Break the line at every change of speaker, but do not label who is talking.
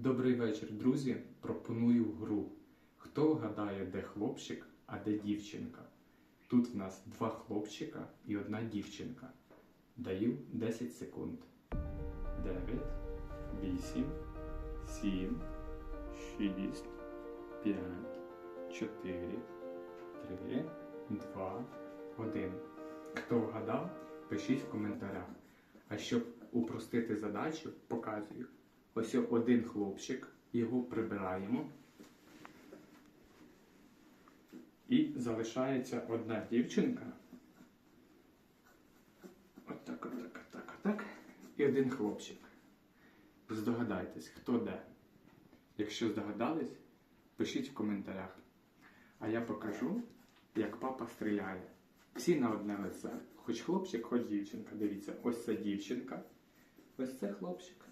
Добрий вечір, друзі. Пропоную гру. Хто вгадає, де хлопчик, а де дівчинка? Тут в нас два хлопчика і одна дівчинка. Даю 10 секунд. 9, 8, 7, 6, 5, 4, 3, 2, 1. Хто вгадав, пишіть в коментарях. А щоб упростити задачу, показую. Ось один хлопчик, його прибираємо. І залишається одна дівчинка. Отак, отак, отак, отак. І один хлопчик. Здогадайтесь, хто де. Якщо здогадались, пишіть в коментарях. А я покажу, як папа стріляє. Всі на одне лице. Хоч хлопчик, хоч дівчинка. Дивіться, ось це дівчинка, ось це хлопчик.